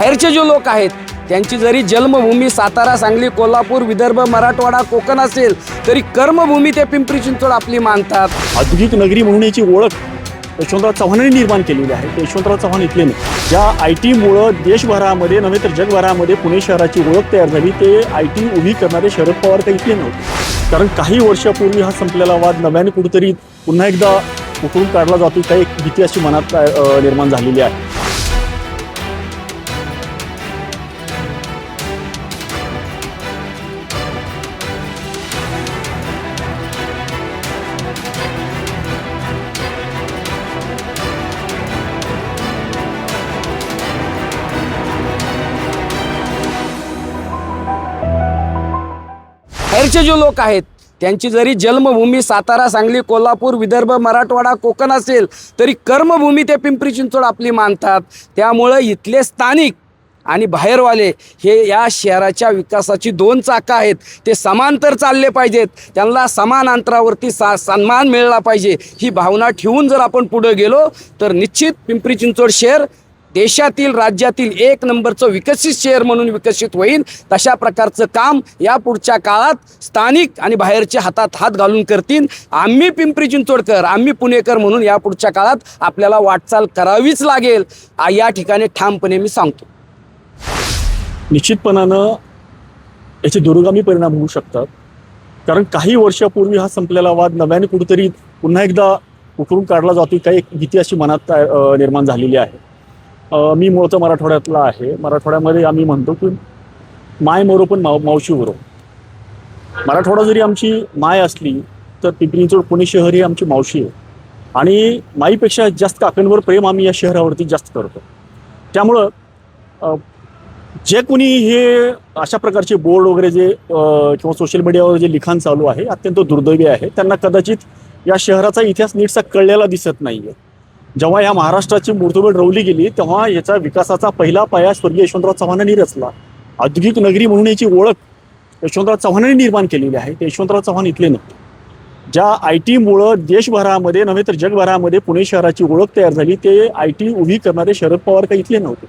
बाहेरचे जे लोक आहेत त्यांची जरी जन्मभूमी सातारा सांगली कोल्हापूर विदर्भ मराठवाडा कोकण असेल तरी कर्मभूमी ते पिंपरी चिंचवड आपली मानतात. औद्योगिक नगरी म्हणून याची ओळख यशवंतराव चव्हाणांनी निर्माण केलेली आहे. ते यशवंतराव चव्हाण इथले नाही. ज्या आय टीमुळं देशभरामध्ये नव्हे तर जगभरामध्ये पुणे शहराची ओळख तयार झाली ते आय टी उभी करणारे शरद पवार काही इथले नव्हते. कारण काही वर्षापूर्वी हा संपलेला वाद नव्याने कुठेतरी पुन्हा एकदा उकळून काढला जातो काही एक भीती अशी मनात निर्माण झालेली आहे. बाहेरचे जे लोक आहेत त्यांची जरी जन्मभूमी सातारा सांगली कोल्हापूर विदर्भ मराठवाडा कोकण असेल तरी कर्मभूमी ते पिंपरी चिंचवड आपली मानतात. त्यामुळं इथले स्थानिक आणि बाहेरवाले हे या शहराच्या विकासाची दोन चाकं आहेत. ते समांतर चालले पाहिजेत. त्यांना समान अंतरावरती सा सन्मान मिळला पाहिजे. ही भावना ठेवून जर आपण पुढं गेलो तर निश्चित पिंपरी चिंचवड शहर देशातील राज्यातील एक नंबरचं विकसित शहर म्हणून विकसित होईल तशा प्रकारचं काम या पुढच्या काळात स्थानिक आणि बाहेरच्या हातात हात घालून करतील. आम्ही पिंपरी चिंचवडकर आम्ही पुणेकर म्हणून या पुढच्या काळात आपल्याला वाटचाल करावीच लागेल. या ठिकाणी ठामपणे मी सांगतो. निश्चितपणानं याचे दूरगामी परिणाम होऊ शकतात. कारण काही वर्षापूर्वी हा संपलेला वाद नव्याने कुठेतरी पुन्हा एकदा उकळून काढला जातो काही एक भीती अशी मनात निर्माण झालेली आहे. मी मूळचं मराठवाड्यातला आहे. मराठवाड्यामध्ये आम्ही म्हणतो की माय मोरो पण माव मावशी उरो मराठवाडा जरी आमची माय असली तर पिंपरी चिंचवड पुणे शहर ही आमची मावशी आहे. आणि माईपेक्षा जास्त काकांवर प्रेम आम्ही या शहरावरती जास्त करतो. त्यामुळं जे कोणी हे अशा प्रकारचे बोर्ड वगैरे जे किंवा सोशल मीडियावर जे लिखाण चालू आहे अत्यंत दुर्दैवी आहे. त्यांना कदाचित या शहराचा इतिहास नीटसा कळलेला दिसत नाही आहे जेव्हा या महाराष्ट्राची मूर्तमेढ रवली गेली तेव्हा याचा विकासाचा पहिला पाया स्वर्गीय यशवंतराव चव्हाणांनी रचला. औद्योगिक नगरी म्हणून याची ओळख यशवंतराव चव्हाणांनी निर्माण केलेली आहे. ते यशवंतराव चव्हाण इथले नव्हते. ज्या आय टीमुळं देशभरामध्ये नव्हे तर जगभरामध्ये पुणे शहराची ओळख तयार झाली ते आय टी उभी करणारे शरद पवार काही इथले नव्हते.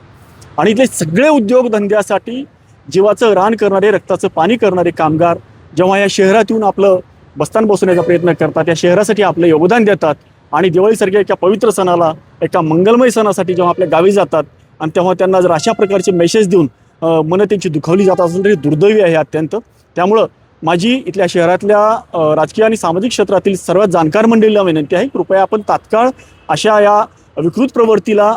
आणि इथले सगळे उद्योगधंद्यासाठी जीवाचं रान करणारे रक्ताचं पाणी करणारे कामगार जेव्हा या शहरात येऊन आपलं बस्तान बसवण्याचा प्रयत्न करतात या शहरासाठी आपलं योगदान देतात आणि दिवाळीसारख्या एका पवित्र सणाला एका मंगलमय सणासाठी जेव्हा आपल्या गावी जातात आणि तेव्हा त्यांना जर अशा प्रकारचे मेसेज देऊन मन मनं त्यांची दुखावली जात असेल तरी दुर्दैवी आहे अत्यंत. त्यामुळं माझी इथल्या शहरातल्या राजकीय आणि सामाजिक क्षेत्रातील सर्वात जाणकार मंडळीला विनंती आहे कृपया आपण तात्काळ अशा या विकृत प्रवृत्तीला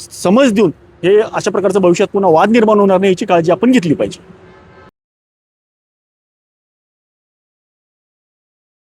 समज देऊन हे अशा प्रकारचं भविष्यात पुन्हा वाद निर्माण होणार नाही याची काळजी आपण घेतली पाहिजे.